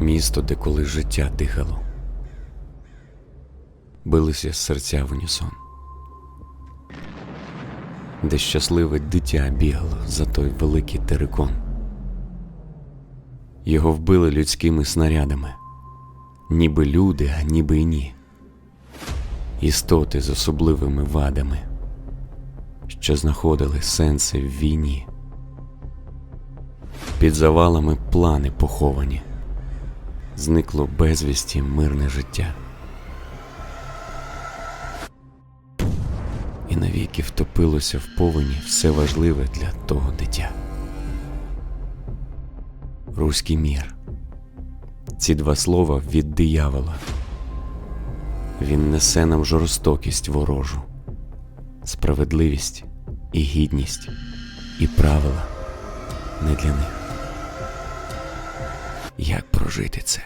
Місто, де коли життя дихало. Билися серця в унісон. Де щасливе дитя бігало за той великий терикон. Його вбили людськими снарядами, ніби люди, а ніби й ні. Істоти з особливими вадами, що знаходили сенси в війні. Під завалами плани поховані, зникло безвісті мирне життя. І навіки втопилося в повені все важливе для того дитя. Руський мір. Ці два слова від диявола. Він несе нам жорстокість ворожу, справедливість і гідність, і правила не для них. Як прожити це?